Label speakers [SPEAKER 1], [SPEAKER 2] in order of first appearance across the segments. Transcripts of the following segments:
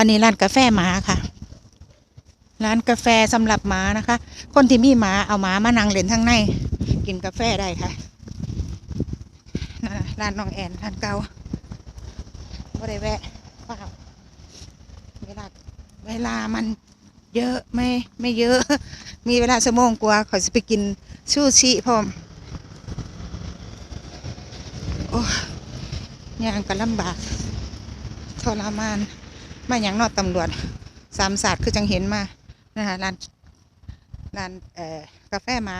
[SPEAKER 1] อันนี้ร้านกาแฟหมาค่ะ ร้านกาแฟสำหรับหมานะคะ คนที่มีหมาเอาหมามานั่งเล่นข้างใน กินกาแฟได้ค่ะร้านน้องแอนร้านเก่าก็ได้แวะเปล่าเวลาเวลามันเยอะไม่ไม่เยอะ มีเวลาชั่วโมงกว่าขอจะไปกินชูชิพร้อมโอ้ยางก็ลำบากทรมาน มาอย่างนอดตำรวจสามศาสตร์คือจังเห็นมานะคะร้านร้านเอ่อกาแฟหมา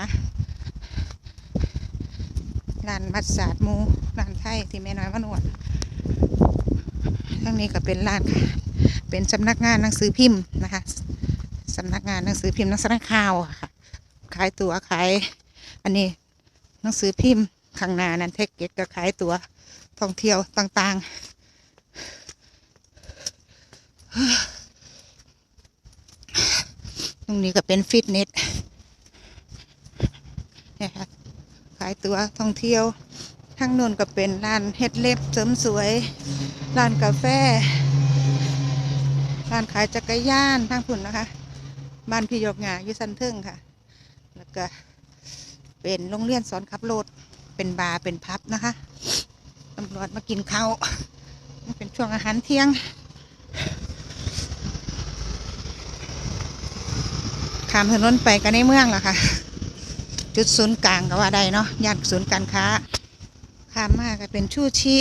[SPEAKER 1] ร้านมัดศาสาดหมูร้านไทยที่แม่น้อยมานวดทั้งนี้ก็เป็นร้านค่ะเป็นสำนักงานหนังสือพิมพ์นะคะสำนักงานหนังสือพิมพ์นังสือข่าวค่ะขายตั๋วขายอันนี้หนังสือพิมพ์ข้างหน้านั้นเทคเก็ตก็ขายตั๋วท่องเที่ยวต่างๆ ตรงนี้ก็เป็นฟิตเนสเนี่ยค่ะขายตัวท่องเที่ยวทางนู้นก็เป็นร้านเฮ็ดเล็บเสริมสวย ร้านกาแฟ ร้านขายจักรยานทางพุ่นนะคะ บ้านพี่ยกงาอยู่สันเทิงค่ะ แล้วก็เป็นโรงเรียนสอนขับรถ เป็นบาร์เป็นพับนะคะ ตำรวจมากินข้าว เป็นช่วงอาหารเที่ยง ข้ามถนนไปกันในเมืองล่ะค่ะ จุดศูนย์กลางก็ว่าได้เนาะย่านศูนย์การค้าข้ามมาก็เป็นชูชี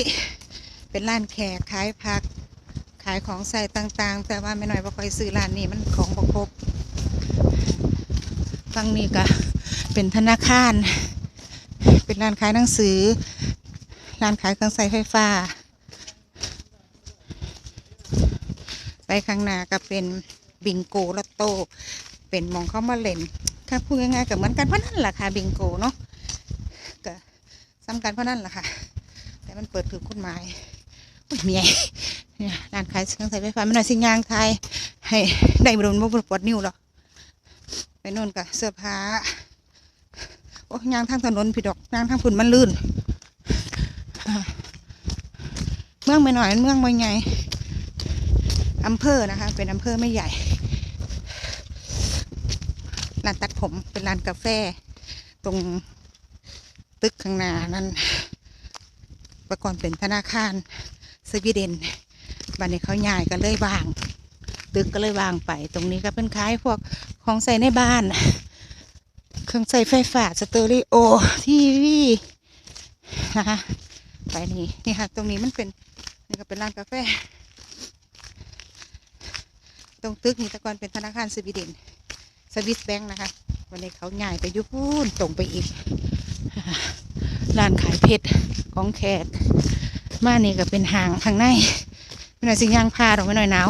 [SPEAKER 1] เป็นร้านแขกขายผัก ขายของใส่ต่างๆ แต่ว่าไม่หน้อยบ่ค่อยซื้อร้านนี้มันของบ่ครบฝั่งนี้ก็เป็นธนาคาร เป็นร้านขายหนังสือ ร้านขายเครื่องใช้ไฟฟ้า ไปข้างหน้าก็เป็นบิงโกลอตโต้ เป็นมองเข้ามาเล่นถ้าพูดง่ายๆก็เหมือนกันเพราะนั่นแหละค่ะบิงโกเนาะก็ซ้ำกันเพราะนั่นแหละค่ะ แต่มันเปิดถือกฎหมายอุ้ยเมียเนี่ยร้านขายเครื่องใช้ไฟฟ้าม่น่อยสิยางไทยให้ได้บรุนบ่ปวดนิ้วหรอกไปโน่นกับเสื้อผ้าโอ้ยางทางถนนผิดดอกยางทางฝุ่นมันลื่นเมืองไม่หน่อยเมืองไม่ใหญ่อำเภอนะคะ เป็นอำเภอไม่ใหญ่ ร้านตัดผมเป็นร้านกาแฟ ตรงตึกข้างหน้านั้นประกอนเป็นธนาคารสวีเดนบันนี้เขาย้ายก็เลยว่าง ตึกก็เลยว่างไป ตรงนี้ก็เป็นขายพวกของใส่ในบ้าน เครื่องใส่ไฟฟ้าสเตอริโอทีวีนะคะไปนี่นี่ค่ะ ตรงนี้มันเป็นนี่ก็เป็นร้านกาแฟ ตรงตึกนี่ต่ก่อนเป็นธนาคารสวีเดน สวิสแบงค์นะคะ วันนี้เขาง่ายไปยุพูนตรงไปอีก ร้านขายเพชรของแขกมานี่ก็เป็นห่างข้างในไม่หน่อยสิย่างพาดอกไม่หน่อยหนาว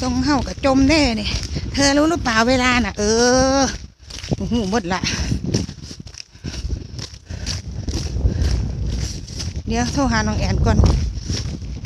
[SPEAKER 1] ทรงเห่ากับจมแน่เนี่ยเธอรู้หรือเปล่าเวลาน่ะ เออโอ้โหหมดละ เดี๋ยวโทรหาน้องแอนก่อน